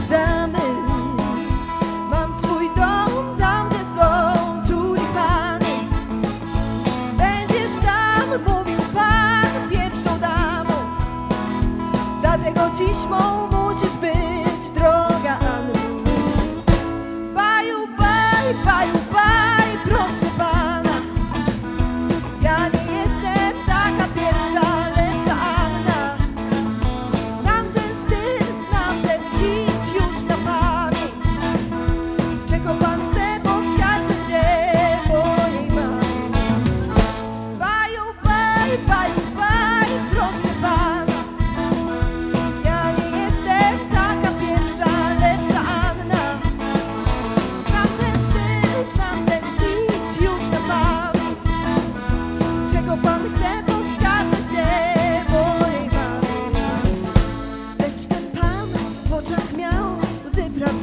wyjeżdżamy Mam swój dom tam, gdzie są tulipany. Będziesz tam, mówił pan, pierwszą damą. Dlatego dziś mą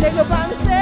Chega para o